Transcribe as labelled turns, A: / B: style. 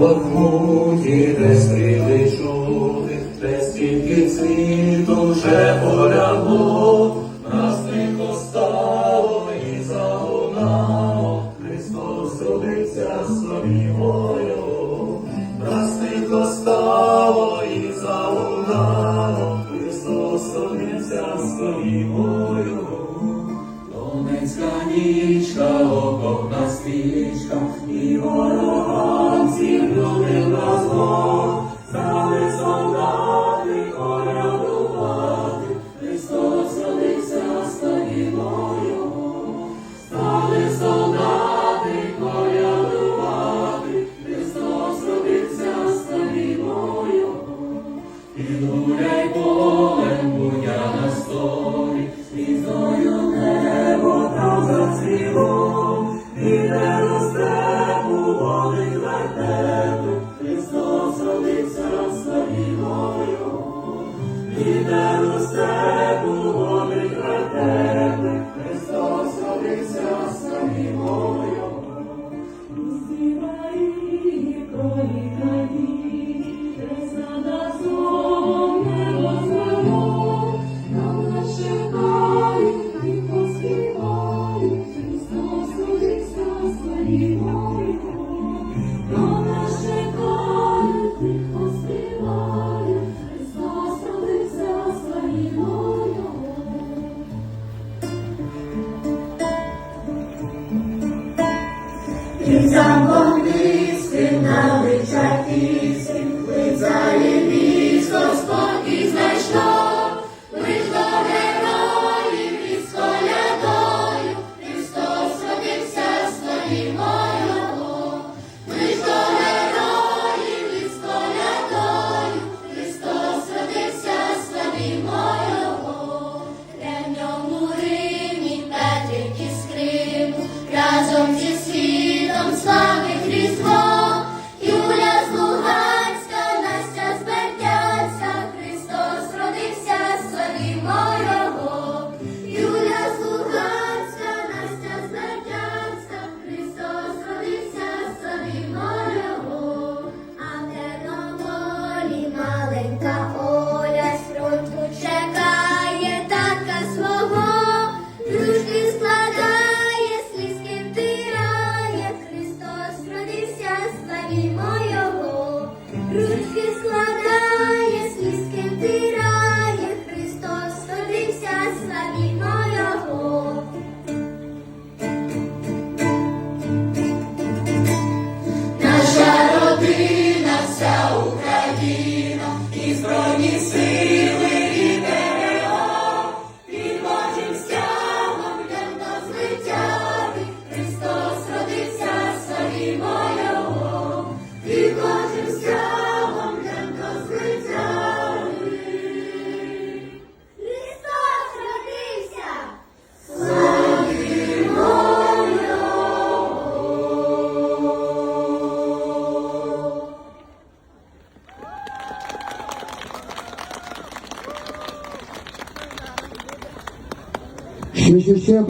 A: Бахмуті, де стріли чути, де стільки цвіту вже полягло, нас тихо стало і залунало, Христос родився славімою, нас тихо стало і залунало, Христос родився славімою. Донецька нічка, окопна стрічка, і ворогонців І гуляй полем, будя на столі, Звіздою небо там зацвіло, і де росте полоний вертепи, Христос родився славіною. І де росте полоний вертепи, Христос родився славіною.
B: Під замком низьким на Личаківським, лицарі entonces Ручки складає, слізки втирає, Христос родився, славімо Його. Наша родина, вся Україна, і збройні сили, Христос родився, славімо
C: Ще, ще.